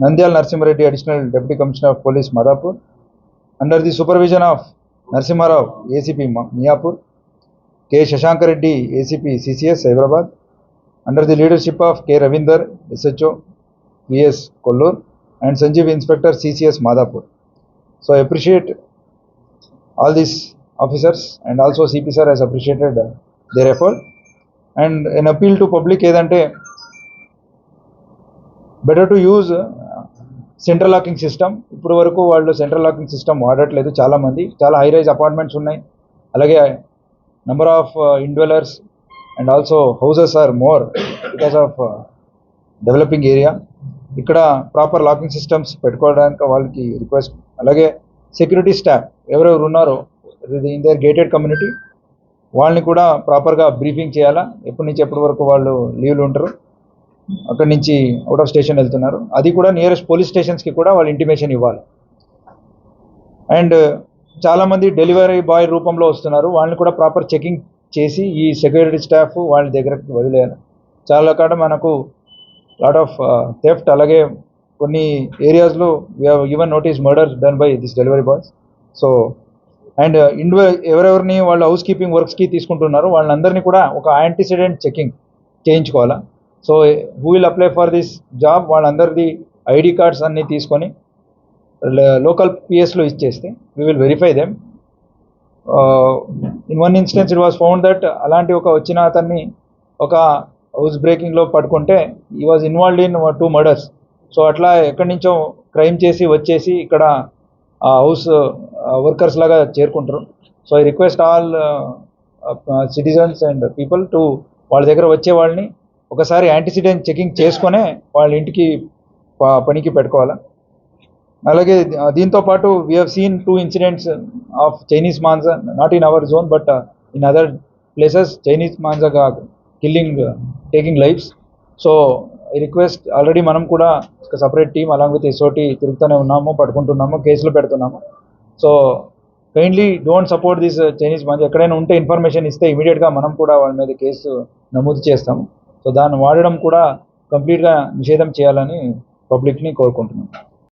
Nandyal Narsimhareddy, Additional Deputy Commissioner of Police, Madhapur, under the supervision of Narsimharao, ACP Miyapur, K. Shashankareddy, ACP CCS, Hyderabad, under the leadership of K. Ravinder, SHO, VS Kollur, and Sanjeev Inspector, CCS Madhapur. So I appreciate all these officers and also CP sir has appreciated uh, their effort. And an appeal to public is uh, better to use uh, central locking system ఇప్పుడు వరకు వాళ్ళు central locking system వాడట్లేదు చాలామంది. చాలా high rise apartments ఉన్నాయి. అలాగే number of indwellers and also houses are more because of developing area ఇక్కడ proper locking systems పెట్టుకోవడానికి వాళ్ళకి రిక్వెస్ట్ అలాగే సెక్యూరిటీ స్టాఫ్ ఎవరెవరు ఉన్నారో ఇన్ దేర్ గేటెడ్ కమ్యూనిటీ వాళ్ళని కూడా ప్రాపర్గా బ్రీఫింగ్ చేయాలా? ఎప్పటి నుంచి ఎప్పటి వరకు వాళ్ళు లీవ్లు ఉంటారు? అక్కడి నుంచి అవుట్ ఆఫ్ స్టేషన్ వెళ్తున్నారు. అది కూడా నియరెస్ట్ పోలీస్ స్టేషన్స్కి కూడా వాళ్ళు ఇంటిమేషన్ ఇవ్వాలి. అండ్ uh, చాలామంది డెలివరీ బాయ్ రూపంలో వస్తున్నారు. వాళ్ళని కూడా ప్రాపర్ చెకింగ్ చేసి ఈ సెక్యూరిటీ స్టాఫ్ వాళ్ళ దగ్గరకు వదిలేయాలి. చాలా కాడ మనకు లాట్ ఆఫ్ థెఫ్ట్ అలాగే కొన్ని ఏరియాస్లో even notice murders done by this delivery boys so and ఇండివే ఎవరెవరిని వాళ్ళు హౌస్ కీపింగ్ వర్క్స్కి తీసుకుంటున్నారో వాళ్ళందరినీ కూడా ఒక యాంటీసిడెంట్ చెకింగ్ చేయించుకోవాలా? So who will apply for this job వాళ్ళందరిది ID cards అన్నీ తీసుకొని లోకల్ పిఎస్లో ఇచ్చేస్తే we will verify them in one instance it was found that అలాంటి ఒక వచ్చిన అతన్ని ఒక హౌస్ బ్రేకింగ్లో పట్టుకుంటే ఈ was involved in two murders so అట్లా ఎక్కడి నుంచో క్రైమ్ చేసి వచ్చేసి ఇక్కడ ఆ హౌస్ వర్కర్స్ లాగా చేరుకుంటారు. So I request all citizens and people to వాళ్ళ దగ్గర వచ్చే వాళ్ళని ఒకసారి యాంటీసిడెంట్ చెకింగ్ చేసుకొనే వాళ్ళ ఇంటికి పనికి పెట్టుకోవాలా. అలాగే దీంతో పాటు we have seen two incidents of Chinese manja not in our zone but in other places Chinese మాన్సాగా killing taking lifes so I request already మనం కూడా ఒక సపరేట్ టీం అలాంగ్ విత్ ఇసోటి తిరుగుతూనే ఉన్నాము పట్టుకుంటున్నాము కేసులు పెడుతున్నాము. So kindly don't support this Chinese manja ఎక్కడైనా ఉంటే ఇన్ఫర్మేషన్ ఇస్తే ఇమీడియట్గా మనం కూడా వాళ్ళ మీద కేసు నమోదు చేస్తాము. సో దాన్ని వాడడం కూడా కంప్లీట్గా నిషేధం చేయాలని పబ్లిక్ని కోరుకుంటున్నాను.